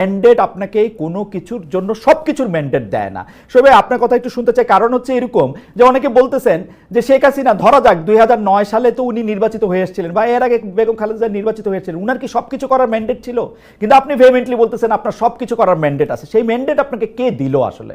Mandate আপনাকে কোনো কিছুর জন্য সব কিছুর ম্যান্ডেট দেয় না। সবাই, আপনার কথা একটু শুনতে চাই। কারণ হচ্ছে এরকম যে অনেকে বলতেছেন যে শেখ হাসিনা, ধরা যাক দুই নয় সালে তো উনি নির্বাচিত হয়ে এসেছিলেন বা এর আগে বেগম খালেদা নির্বাচিত হয়েছিলেন উনার কি সব কিছু করার ম্যান্ডেট ছিল? কিন্তু আপনি ভেমেন্টলি বলতেছেন আপনার সব কিছু করার ম্যান্ডেট আছে। সেই ম্যান্ডেট আপনাকে কে দিল আসলে?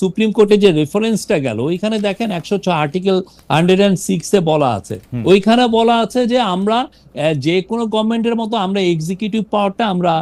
সুপ্রিম কোর্টে যে রেফারেন্সটা গেল ওইখানে দেখেন একশো ছ আর্টিকেল হান্ড্রেড অ্যান্ড সিক্সে বলা আছে। ওইখানে বলা আছে যে আমরা যে কোনো গভর্নমেন্টের মতো আমরা এক্সিকিউটিভ পাওয়ারটা আমরা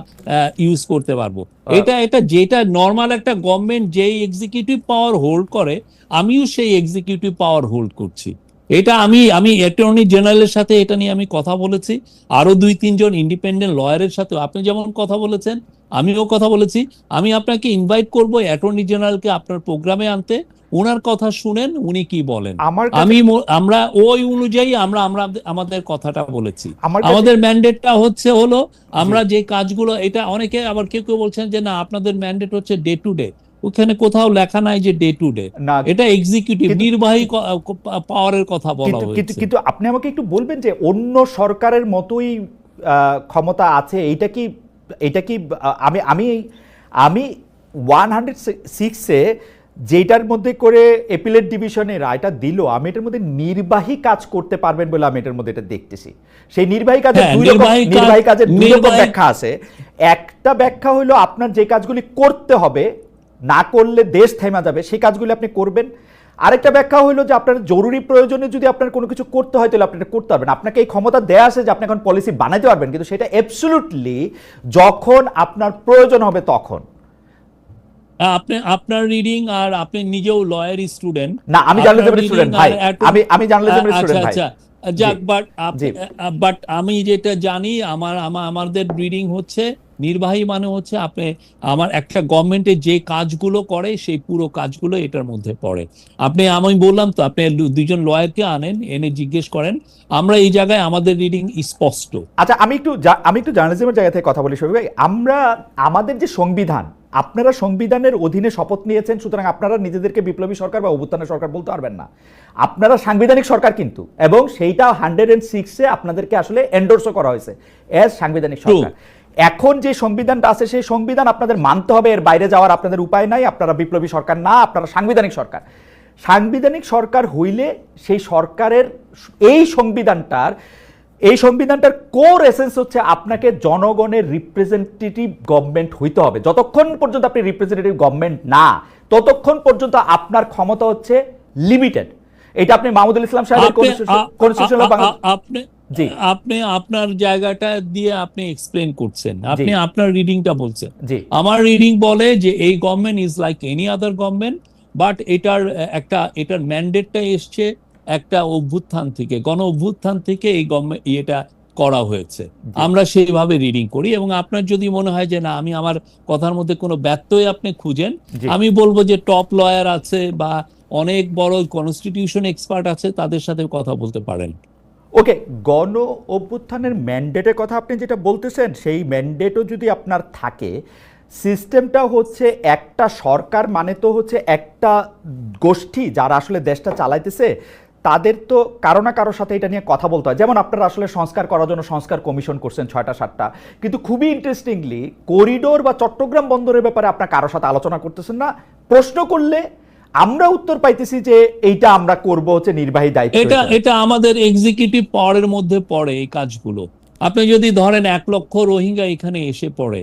ইউজ করতে পারব। এটা এটা যেটা নর্মাল একটা গভর্নমেন্ট যেই এক্সিকিউটিভ পাওয়ার হোল্ড করে আমিও সেই এক্সিকিউটিভ পাওয়ার হোল্ড করছি। এটা আমি আমি অ্যাটর্নি জেনারেলের সাথে এটা নিয়ে আমি কথা বলেছি। আরও দুই তিনজন ইন্ডিপেন্ডেন্ট লয়ারের সাথে আপনি যেমন কথা বলেছেন আমিও কথা বলেছি। আমি আপনাকে ইনভাইট করব অ্যাটর্নি জেনারেলকে আপনার প্রোগ্রামে আনতে। ওনার কথা শুনেন উনি কি বলেন? আমি আমরা ওই অনুযায়ী আমরা আমরা আমাদের কথাটা বলেছি। আমাদের ম্যান্ডেটটা হচ্ছে হলো আমরা যে কাজগুলো এটা অনেকে আবার কেউ কেউ বলছেন যে না আপনাদের ম্যান্ডেট হচ্ছে ডে টু ডে ওখানে কোথাও লেখা নাই যে ডে টু ডে এটা এক্সিকিউটিভ নির্বাহী পাওয়ারের কথা বলা হয়েছে। কিন্তু আপনি আমাকে একটু বলবেন যে অন্য সরকারের মতোই ক্ষমতা আছে এইটা কি এটা কি আমি আমি আমি ওয়ান হান্ড্রেড সিক্সে যেটার মধ্যে করে এপিলেট ডিভিশনে রায়টা দিল আমি এটার মধ্যে নির্বাহী কাজ করতে পারবেন বলে আমি এটার মধ্যে এটা দেখতেছি। সেই নির্বাহী কাজের হ্যাঁ, দুই রকম নির্বাহী কাজ- কাজের দুই রকম ব্যাখ্যা আছে। একটা ব্যাখ্যা হলো আপনার যে কাজগুলি করতে হবে না করলে দেশ থেমা যাবে সেই কাজগুলি আপনি করবেন। আরেকটা ব্যাখ্যা হলো যে আপনার জরুরি প্রয়োজনে যদি আপনার কোনো কিছু করতে হয় তাহলে আপনি এটা করতে পারবেন। আপনাকে এই ক্ষমতা দেয়া আছে যে আপনি এখন পলিসি বানাতে পারবেন কিন্তু সেটা অ্যাবসলুটলি যখন আপনার প্রয়োজন হবে তখন। আপনি আপনার রিডিং আর আপনি নিজেও লয়ার স্টুডেন্ট না আমি জার্নালিজমের স্টুডেন্ট ভাই। আমি আমি জার্নালিজমের আচ্ছা স্টুডেন্ট ভাই। আচ্ছা। যাক বাট। বাট আমি যেটা জানি আমার আমাদের রিডিং হচ্ছে নির্বাহী মানে হচ্ছে আপনি আমার একটা গভর্নমেন্টের যে কাজগুলো করে সেই পুরো কাজগুলো এটার মধ্যে পড়ে। আপনি আমি বললাম তো আপনি দু- দুইজন লয়ারকে আনেন এনে জিজ্ঞেস করেন আমরা এই জায়গায় আমাদের রিডিং স্পষ্ট। আচ্ছা আমি একটু আমি একটু জার্নালিজমের জায়গা থেকে কথা বলি শফিক ভাই। আমরা আমাদের যে সংবিধান আপনারা সংবিধানের অধীনে শপথ নিয়েছেন সুতরাং আপনারা নিজেদেরকে বিপ্লবী সরকার বা অভ্যুত্থানের সরকার বলতে পারবেন না। আপনারা সাংবিধানিক সরকার কিন্তু এবং সেইটা হান্ড্রেড অ্যান্ড সিক্সে আপনাদেরকে আসলে এন্ডোর্সও করা হয়েছে অ্যাজ সাংবিধানিক সরকার। এখন যে সংবিধানটা আছে সেই সংবিধান আপনাদের মানতে হবে এর বাইরে যাওয়ার আপনাদের উপায় নাই আপনারা বিপ্লবী সরকার না আপনারা সাংবিধানিক সরকার। সাংবিধানিক সরকার হইলে সেই সরকারের এই সংবিধানটার এই সংবিধানটার কোর এসেন্স হচ্ছে আপনাকে জনগণের রিপ্রেজেন্টেটিভ গভর্নমেন্ট হইতে হবে। যতক্ষণ পর্যন্ত আপনি রিপ্রেজেন্টেটিভ গভর্নমেন্ট না ততক্ষণ পর্যন্ত আপনার ক্ষমতা হচ্ছে লিমিটেড এটা আপনি মাহমুদুল ইসলাম সাহেবের আপনি জি। আপনি আপনার জায়গাটা দিয়ে আপনি এক্সপ্লেন করছেন। আপনি আপনার রিডিংটা বলছেন। আমার রিডিং বলে যে এই government is like any other government but এটার একটা এটার ম্যান্ডেটটা এসছে একটা অভ্যুত্থান থেকে গণ অভ্যুত্থান থেকে এই এটা করা হয়েছে। আমরা সেইভাবে রিডিং করি এবং আপনার যদি মনে হয় যে না আমি আমার কথার মধ্যে কোনো ব্যত্যয় আপনি খুঁজেন আমি বলব যে টপ লয়ার আছে বা অনেক বড় কনস্টিটিউশন এক্সপার্ট আছে তাদের সাথে কথা বলতে পারেন। ওকে গণ অভ্যুত্থানের ম্যান্ডেটের কথা আপনি যেটা বলতেছেন সেই ম্যান্ডেটও যদি আপনার থাকে সিস্টেমটা হচ্ছে একটা সরকার মানে তো হচ্ছে একটা গোষ্ঠী যারা আসলে দেশটা চালাইতেছে তাদের তো কারও না কারোর সাথে এটা নিয়ে কথা বলতে হয়। যেমন আপনারা আসলে সংস্কার করার জন্য সংস্কার কমিশন করছেন ছয়টা সাতটা। কিন্তু খুবই ইন্টারেস্টিংলি করিডোর বা চট্টগ্রাম বন্দরের ব্যাপারে আপনার কারোর সাথে আলোচনা করতেছেন না। প্রশ্ন করলে আমরা উত্তর পাইতেছি যে এইটা আমরা করব হচ্ছে নির্বাহী দায়িত্ব এটা এটা আমাদের এক্সিকিউটিভ পাওয়ারের মধ্যে পড়ে এই কাজগুলো। আপনি যদি ধরেন এক লক্ষ রোহিঙ্গা এখানে এসে পড়ে।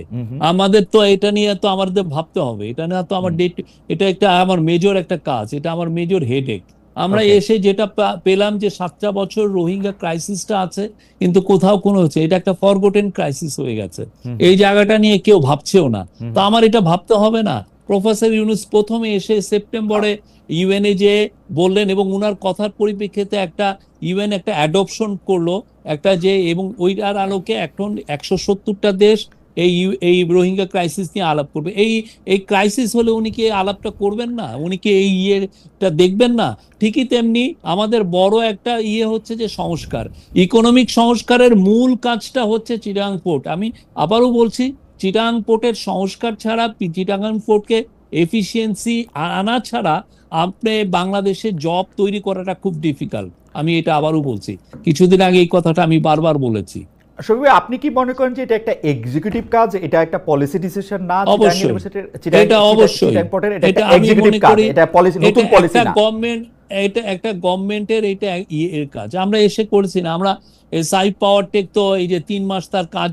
আমাদের তো এটা নিয়ে তো আমাদের ভাবতে হবে। এটা নিয়ে তো আমার ডেট এটা একটা আমার মেজর একটা কাজ এটা আমার মেজর হেডেক আমরা এসে যেটা পেলাম যে সাতটা বছর রোহিঙ্গা ক্রাইসিসটা আছে কিন্তু কোথাও কোনো হচ্ছে এটা একটা ফরগোটেন ক্রাইসিস হয়ে গেছে। এই জায়গাটা নিয়ে কেউ ভাবছেও না। তো আমার এটা ভাবতে হবে না। প্রফেসর ইউনুস প্রথমে এসে সেপ্টেম্বরে ইউএনএ যে বললেন এবং উনার কথার পরিপ্রেক্ষিতে একটা ইউএন একটা অ্যাডপশন করল একটা যে এবং ওইটার আলোকে এখন একশো সত্তরটা দেশ এই এই রোহিঙ্গা ক্রাইসিস নিয়ে আলাপ করবে। এই এই ক্রাইসিস হলে উনি কি আলাপটা করবেন না? উনি কি এই ইয়েটা দেখবেন না? ঠিকই তেমনি আমাদের বড় একটা ইয়ে হচ্ছে যে সংস্কার। ইকোনমিক সংস্কারের মূল কাজটা হচ্ছে চিটাং পোর্ট আমি আবারও বলছি চিটাং পোর্টের সংস্কার ছাড়া চিটাগাং পোর্টকে এফিসিয়েন্সি আনা ছাড়া আপনি বাংলাদেশে জব তৈরি করাটা খুব ডিফিকাল্ট আমি এটা আবারও বলছি। কিছুদিন আগে এই কথাটা আমি বারবার বলেছি। আপনি কি মনে করেন যে এটা একটা এক্সিকিউটিভ কাজ? এটা একটা পলিসি ডিসিশন না? অবশ্যই। এটা অবশ্যই। এটা একটা এক্সিকিউটিভ কাজ। এটা পলিসি নতুন পলিসি না। গভর্নমেন্ট এটা একটা গভর্নমেন্টের এটা ইয়ে এর কাজ। আমরা এসে করেছি না। আমরা সাইফ পাওয়ার টেক তো এই যে তিন মাস তার কাজ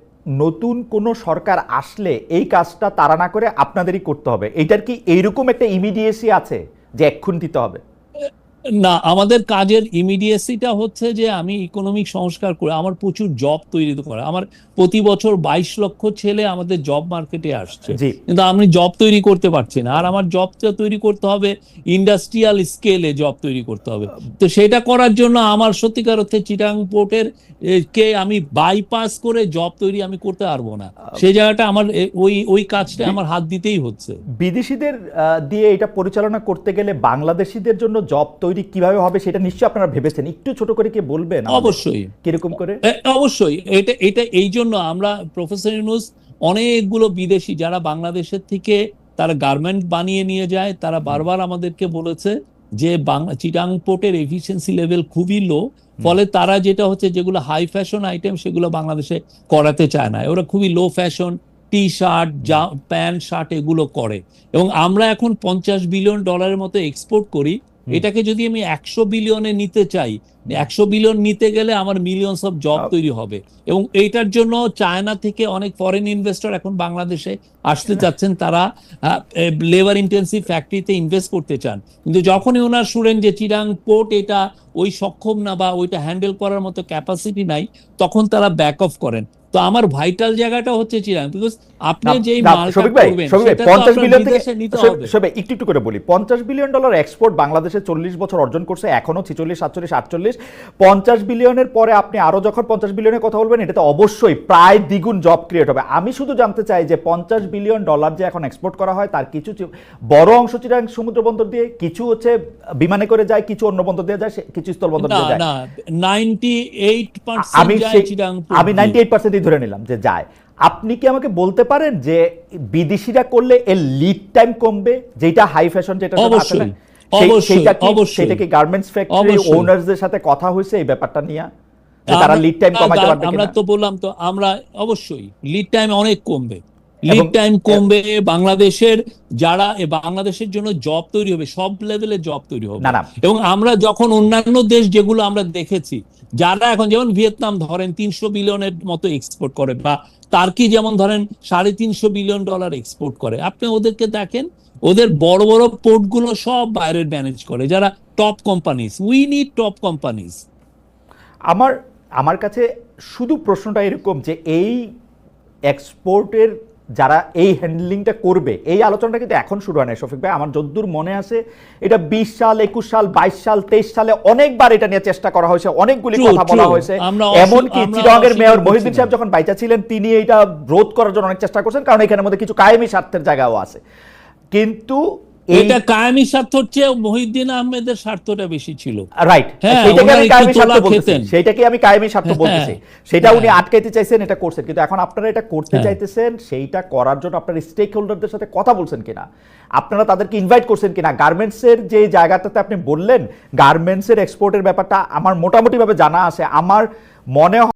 নতুন কোন সরকার আসলে এই কাজটা তারা না করে আপনাদেরই করতে হবে। এইটার কি এইরকম একটা ইমিডিয়েসি আছে যে এক্ষুন দিতে হবে? না আমাদের কাজের ইমিডিয়েসিটা হচ্ছে যে আমি ইকোনমিক সংস্কার করে আমার প্রচুর জব তৈরি করে। আমার প্রতি বছর বাইশ লক্ষ ছেলে আমাদের জব মার্কেটে আসছে। কিন্তু আমি জব তৈরি করতে পারছি না। আর আমার জবটা তৈরি করতে হবে ইন্ডাস্ট্রিয়াল স্কেলে জব তৈরি করতে হবে। তো সেটা করার জন্য আমার সত্যিকার অর্থে চিটাং পোর্টের কে আমি বাইপাস করে জব তৈরি আমি করতে পারব না। সেই জায়গাটা আমার ওই ওই কাজটা আমার হাত দিতেই হচ্ছে। বিদেশিদের দিয়ে এটা পরিচালনা করতে গেলে বাংলাদেশিদের জন্য জব তৈরি কীভাবে হবে সেটা নিশ্চয়ই আপনারা ভেবেছেন। একটু ছোট করে কি বলবেন অবশ্যই। কীরকম করে? অবশ্যই। এটা এটা এই জন্য আমরা প্রফেসর ইউনুস অনেকগুলো বিদেশি যারা বাংলাদেশের থেকে তারা গার্মেন্ট বানিয়ে নিয়ে যায় তারা বারবার আমাদেরকে বলেছে যে বাংলা চিটাং পোর্টের এফিসিয়েন্সি লেভেল খুবই লো ফলে তারা যেটা হচ্ছে যেগুলো হাই ফ্যাশন আইটেম সেগুলো বাংলাদেশে করাতে চায় না। ওরা খুবই লো ফ্যাশন টি শার্ট যা প্যান্ট শার্ট এগুলো করে। এবং আমরা এখন পঞ্চাশ বিলিয়ন ডলারের মতো এক্সপোর্ট করি এটাকে যদি আমি একশো বিলিয়নে নিতে চাই একশো বিলিয়ন নিতে গেলে আমার মিলিয়নস অফ জব তৈরি হবে। এবং এইটার জন্য চায়না থেকে অনেক ফরেন ইনভেস্টর এখন বাংলাদেশে আসতে চাচ্ছেন। তারা লেবার ইন্টেন্সিভ ফ্যাক্টরিতে ইনভেস্ট করতে চান। কিন্তু যখনই ওনার শুনেন যে চিরাং পোর্ট এটা ওই সক্ষম না বা ওইটা হ্যান্ডেল করার মতো ক্যাপাসিটি নাই তখন তারা ব্যাক অফ করেন। তো আমার ভাইটাল জায়গাটা হচ্ছে চিরাং বিকজ আপনি যেই মালটা করবেন সেটা 50 বিলিয়ন থেকে- নিতে হবে। শফিক একটু একটু করে বলি পঞ্চাশ বিলিয়ন ডলার এক্সপোর্ট বাংলাদেশে চল্লিশ বছর অর্জন করছে এখনও বিলিয়নের পরে আপনি আরও যখন পঞ্চাশ বিলিয়নের কথা বলবেন এটাতে অবশ্যই প্রায় দ্বিগুণ জব ক্রিয়েট হবে। আমি শুধু জানতে চাই যে পঞ্চাশ বিলিয়ন ডলার যে এখন এক্সপোর্ট করা হয় তার কিছু বড় অংশ চিরাং সমুদ্র বন্দর দিয়ে কিছু হচ্ছে বিমানে করে যায় কিছু অন্য বন্দর দিয়ে যায় কিছু স্থল বন্দর দিয়ে যায়। না নাইনটি এইট আমি চিরাং আমি নাইনটি এইট পার্সেন্টই ধরে নিলাম যে যায়। আপনি কি আমাকে বলতে পারেন যে বিদেশিরা করলে এর লিড টাইম কমবে? যেটা হাই ফ্যাশন যেটা অবশ্যই, সেই- কি সেটা কি গার্মেন্টস ফ্যাক্টরি। ওনার্সদের সাথে কথা হয়েছে এই ব্যাপারটা নিয়ে? তারা লিড টাইম কমাতে পারবে আমরা তো বললাম তো আমরা অবশ্যই লিড টাইম অনেক কমবে। লিড টাইম কমবে বাংলাদেশের যারা বাংলাদেশের জন্য জব তৈরি হবে সব লেভেলে জব তৈরি হবে। এবং আমরা যখন অন্যান্য দেশ যেগুলো আমরা দেখেছি যারা এখন যেমন ভিয়েতনাম ধরেন তিনশো বিলিয়নের মতো এক্সপোর্ট করে বা টার্কি যেমন ধরেন সাড়ে তিনশো বিলিয়ন ডলার এক্সপোর্ট করে আপনি ওদেরকে দেখেন ওদের বড় বড় পোর্টগুলো সব বাইরের ম্যানেজ করে যারা top companies we need top companies আমার আমার কাছে শুধু প্রশ্নটা এরকম যে এই এক্সপোর্টের যারা এই হ্যান্ডলিংটা করবে এই আলোচনাটা কিন্তু এখন শুরু হয় না শফিক ভাই। আমার যদ্দূর মনে আছে এটা বিশ সাল একুশ সাল বাইশ সাল তেইশ সালে অনেকবার এটা নিয়ে চেষ্টা করা হয়েছে অনেকগুলি কথা বলা হয়েছে। এমনকি চিরঙ্গের মেয়র মহিদিন মহিউদ্দিন সাহেব যখন বাইচা ছিলেন তিনি এটা রোধ করার জন্য অনেক চেষ্টা করছেন কারণ এখানের মধ্যে কিছু কায়েমি স্বার্থের জায়গাও আছে। কিন্তু এটা কায়েমি স্বার্থর চেয়ে মহিউদ্দিন আহমেদের স্বার্থটা বেশি ছিল। রাইট হ্যাঁ, সেইটাকে ওনারা আমি কায়েমি স্বার্থ বলতেছি। খেতেন। সেইটাকে আমি কায়েমি স্বার্থ হ্যাঁ, বলতেছি। সেটা উনি হ্যাঁ। আটকাইতে চাইছেন এটা করছেন। কিন্তু এখন আপনারা এটা করতে হ্যাঁ। চাইতেছেন সেইটা করার জন্য আপনার স্টেক হোল্ডারদের সাথে কথা বলছেন কিনা? আপনারা তাদেরকে ইনভাইট করছেন কিনা? গার্মেন্টসের যে জায়গাটাতে আপনি বললেন গার্মেন্টসের এক্সপোর্টের ব্যাপারটা আমার মোটামুটিভাবে জানা আছে। আমার মনে হয়